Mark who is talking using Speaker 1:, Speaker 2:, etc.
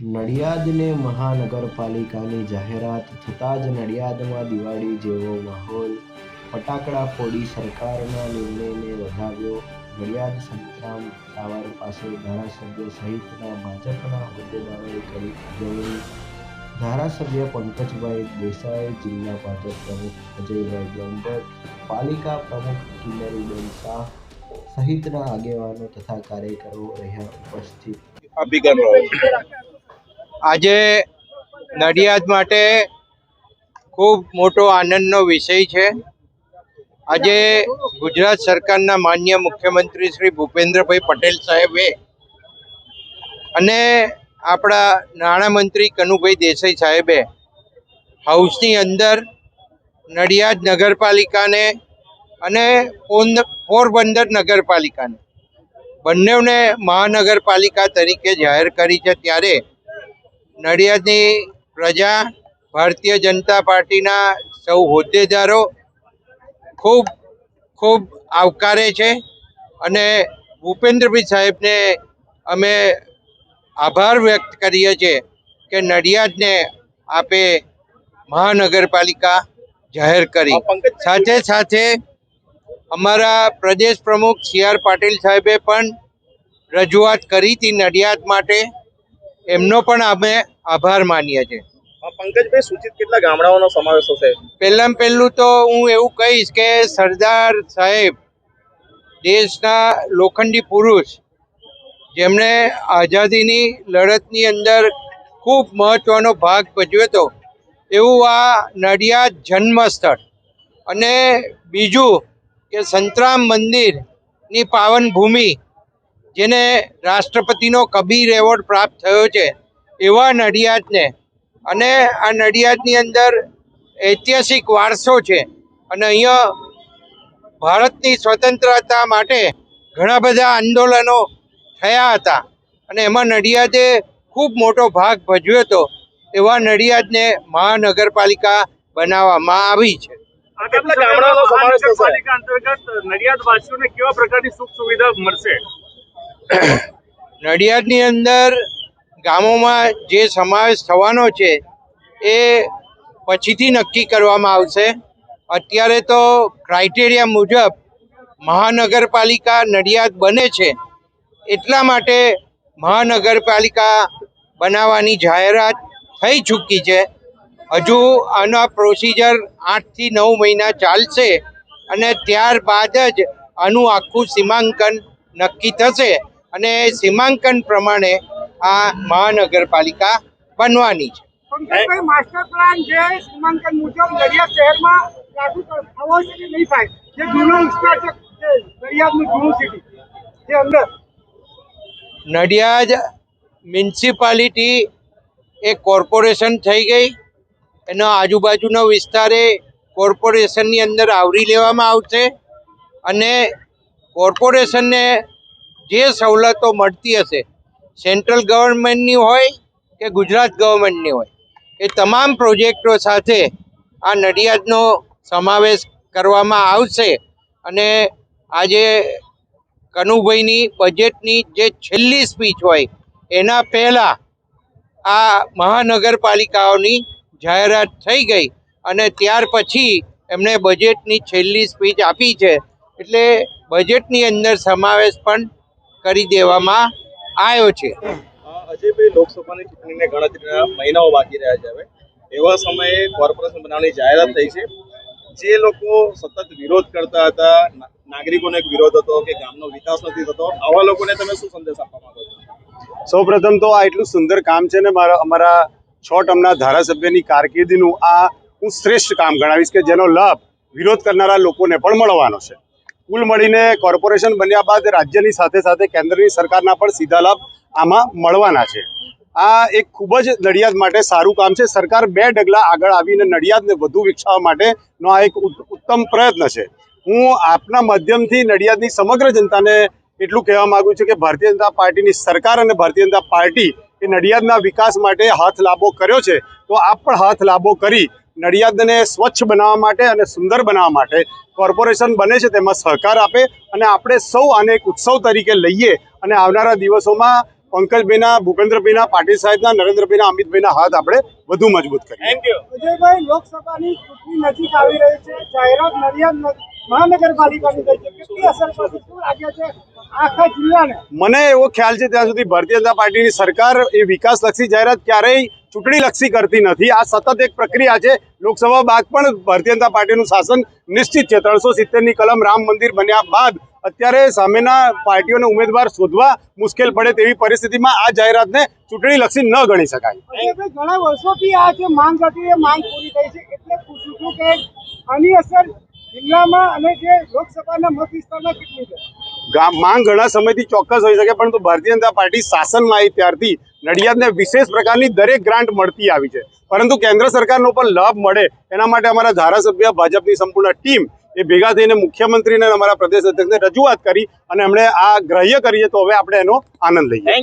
Speaker 1: નડિયાદને મહાનગરપાલિકાની જાહેરાત થતાં જ નડિયાદમાં દિવાળી જેવો માહોલ ફટાકડા ફોડી સરકારના નિર્ણયને વધાવ્યો. નડિયાદ સંતરામ ટાવર પાસે ધારાસભ્ય સહિતના ભાજપના હોદ્દેદારોએ કરી ઉજવણી ધારાસભ્ય પંકજભાઈ દેસાઈ, જિલ્લા ભાજપ પ્રમુખ અજયભાઈ બ્રહ્મભટ્ટ, પાલિકા પ્રમુખ કિન્નરીબેન શાહ સહિતના આગેવાનો તથા કાર્યકરો રહ્યા ઉપસ્થિત.
Speaker 2: આજે નડિયાદ માટે ખૂબ મોટો આનંદનો વિષય છે. આજે ગુજરાત સરકારના માન્ય મુખ્યમંત્રી શ્રી ભૂપેન્દ્રભાઈ પટેલ સાહેબે અને આપણા નાણામંત્રી કનુભાઈ દેસાઈ સાહેબે હાઉસની અંદર નડિયાદ નગરપાલિકાને અને પોરબંદર નગરપાલિકાને બંનેને મહાનગરપાલિકા તરીકે જાહેર કરી છે. ત્યારે નડિયાદની પ્રજા ભારતીય જનતા પાર્ટીના સૌ હોદ્દેદારો ખૂબ ખૂબ આવકારે છે અને ભૂપેન્દ્રભાઈ સાહેબને અમે આભાર વ્યક્ત કરીએ છીએ કે નડિયાદને આપે મહાનગરપાલિકા જાહેર કરી. સાથે સાથે અમારા પ્રદેશ પ્રમુખ સી આર પાટીલ સાહેબે પણ રજૂઆત કરી હતી નડિયાદ માટે. એમનો પણ અમે આભાર માનીએ છીએ.
Speaker 3: પંકજભાઈ સૂચિત કેટલા ગામડાઓનો સમાવેશ થશે
Speaker 2: પહેલાં પહેલું તો હું એવું કહીશ કે સરદાર સાહેબ દેશના લોખંડી પુરુષ જેમણે આઝાદીની લડતની અંદર ખૂબ મહત્ત્વનો ભાગ ભજવ્યો હતો એવું આ નડિયાદ જન્મસ્થળ અને બીજું કે સંતરામ મંદિરની પાવન ભૂમિ જેને રાષ્ટ્રપતિનો કબીર એવોર્ડ પ્રાપ્ત થયો છે એવા નડિયાદને. અને આ નડિયાદની અંદર ઐતિહાસિક વારસો છે અને અહીંયા ભારતની સ્વતંત્રતા માટે ઘણા બધા આંદોલનો થયા હતા. અને એમાં નડિયાદે ખૂબ મોટો ભાગ ભજવ્યો હતો એવા નડિયાદને મહાનગરપાલિકા બનાવવામાં આવી છે.
Speaker 3: કેટલા ગામડાઓનો સમાવેશ થશે?
Speaker 4: પાલિકા અંતર્ગત નડિયાદ વાસીઓને કેવા પ્રકારની સુખ સુવિધા મળશે?
Speaker 2: નડિયાદની અંદર ગામોમાં જે સમાવેશ થવાનો છે, એ પછીથી નક્કી કરવામાં આવશે. અત્યારે તો ક્રાઇટેરિયા મુજબ મહાનગરપાલિકા નડિયાદ બને છે, એટલા માટે મહાનગરપાલિકા બનાવવાની જાહેરાત થઈ ચૂકી છે. હજુ આના પ્રોસિજર આઠથી નવ મહિના ચાલશે અને ત્યારબાદ જ આનું આખું સીમાંકન નક્કી થશે. અને સીમાંકન પ્રમાણે આ મહાનગરપાલિકા બનવાની છે.
Speaker 4: માસ્ટર પ્લાન જે સીમાંકન મુજબ નડિયાદ શહેરમાં લાગુ થવો છે કે નહીં થાય. જે જૂનું વિસ્તાર છે નડિયાદનું જૂનું સિટી જે અંદર.
Speaker 2: નડિયાદ મ્યુનિસિપાલિટી એ કોર્પોરેશન થઈ ગઈ. એનો આજુબાજુનો વિસ્તાર એ કોર્પોરેશનની અંદર આવરી લેવામાં આવશે. અને કોર્પોરેશનને જે સવલતો મળતી હશે સેન્ટ્રલ ગવર્મેન્ટની હોય કે ગુજરાત ગવર્મેન્ટની હોય, એ તમામ પ્રોજેક્ટો સાથે આ નડિયાદનો સમાવેશ કરવામાં આવશે. અને આજે કનુભાઈની બજેટની જે છેલ્લી સ્પીચ હોય, એના પહેલાં આ મહાનગરપાલિકાઓની જાહેરાત થઈ ગઈ અને ત્યાર પછી એમણે બજેટની છેલ્લી સ્પીચ આપી છે. એટલે બજેટની અંદર સમાવેશ પણ કરી દેવામાં આવ્યો છે.
Speaker 3: અજયભાઈ લોકસભાની ચૂંટણીને ગણતરીના મહિનાઓ બાકી રહ્યા છે હવે. એવા સમયે કોર્પોરેશન બનાવવાની જાહેરાત થઈ છે. જે લોકો સતત વિરોધ કરતા હતા નાગરિકોને નાગરિકોનો એક વિરોધ હતો કે ગામનો વિકાસ નથી થતો. આવા લોકોને તમે શું સંદેશ આપવા માંગો છો?
Speaker 5: સૌપ્રથમ તો આ એટલું સુંદર કામ છે ને મારા અમારા છ ટર્મના ધારાસભ્યની કારકિર્દીનું આ હું શ્રેષ્ઠ કામ ગણાવીશ કે જેનો લાભ વિરોધ કરનારા લોકોને પણ મળવાનો છે. કુલ મળીને કોર્પોરેશન બન્યા બાદ રાજ્યની સાથે સાથે કેન્દ્રની સરકારના પણ સીધા લાભ આમાં મળવાના છે. આ એક ખૂબ જ નડિયાદ માટે સારું કામ છે. સરકાર બે ડગલા આગળ આવીને નડિયાદને વધુ વિકસાવવા માટેનો આ એક ઉત્તમ પ્રયત્ન છે. હું આપના માધ્યમથી નડિયાદની સમગ્ર જનતાને એટલું કહેવા માગું છું કે ભારતીય જનતા પાર્ટીની સરકાર અને ભારતીય જનતા પાર્ટી એ નડિયાદના વિકાસ માટે હાથ લાંબો કર્યો છે. તો આપ પણ હાથ લાંબો કરી નડિયાદને સ્વચ્છ બનાવવા માટે અને સુંદર બનાવવા માટે કોર્પોરેશન બને છે તેમાં સહકાર આપે અને આપણે સૌ આને એક ઉત્સવ તરીકે લઈએ અને આવનારા દિવસોમાં પંકજભાઈના ભૂપેન્દ્રભાઈના પાટીલ સાહેબના નરેન્દ્રભાઈના અમિતભાઈના હાથ આપણે વધુ મજબૂત કરીએ.
Speaker 3: થેન્ક યુ
Speaker 4: અજયભાઈ લોકસભાની ચૂંટણી નજીક આવી રહી છે. જાહેરાત નડિયાદ મહાનગરપાલિકાની થઈ છે. કેટલી અસર પડશે શું લાગે છે?
Speaker 5: મને એવો ખ્યાલ છે ત્યાં સુધી ભારતીય જનતા પાર્ટીની સરકાર એ વિકાસલક્ષી જાહેરાત ક્યારેય ચૂંટણીલક્ષી કરતી નથી. આ સતત એક પ્રક્રિયા છે. લોકસભા બાદ પણ ભારતીય જનતા પાર્ટીનું શાસન નિશ્ચિત છે. ત્રણસો સિત્તેરની કલમ રામ મંદિર બન્યા બાદ અત્યારે સામેના પાર્ટીઓને ઉમેદવાર શોધવા મુશ્કેલ પડે તેવી પરિસ્થિતિમાં આ જાહેરાતને ચૂંટણીલક્ષી ન ગણી શકાય.
Speaker 4: ઘણા વર્ષોથી આ જે માંગ હતી એ માંગ પૂરી થઈ છે. એટલે પૂછું છું કે આની અસર જિલ્લામાં અને જે લોકસભાના મત વિસ્તારમાં કેટલી છે?
Speaker 5: માંગ ઘણા સમયથી ચોક્કસ હોઈ શકે, પરંતુ ભારતીય જનતા પાર્ટી શાસનમાં આવી ત્યારથી નડિયાદને વિશેષ પ્રકારની દરેક ગ્રાન્ટ મળતી આવી છે. પરંતુ કેન્દ્ર સરકારનો પણ લાભ મળે એના માટે અમારા ધારાસભ્ય, ભાજપની સંપૂર્ણ ટીમ એ ભેગા થઈને મુખ્યમંત્રીને અમારા પ્રદેશ અધ્યક્ષને રજૂઆત કરી અને એમણે આ ગ્રાહ્ય કરીએ તો હવે આપણે એનો આનંદ લઈએ.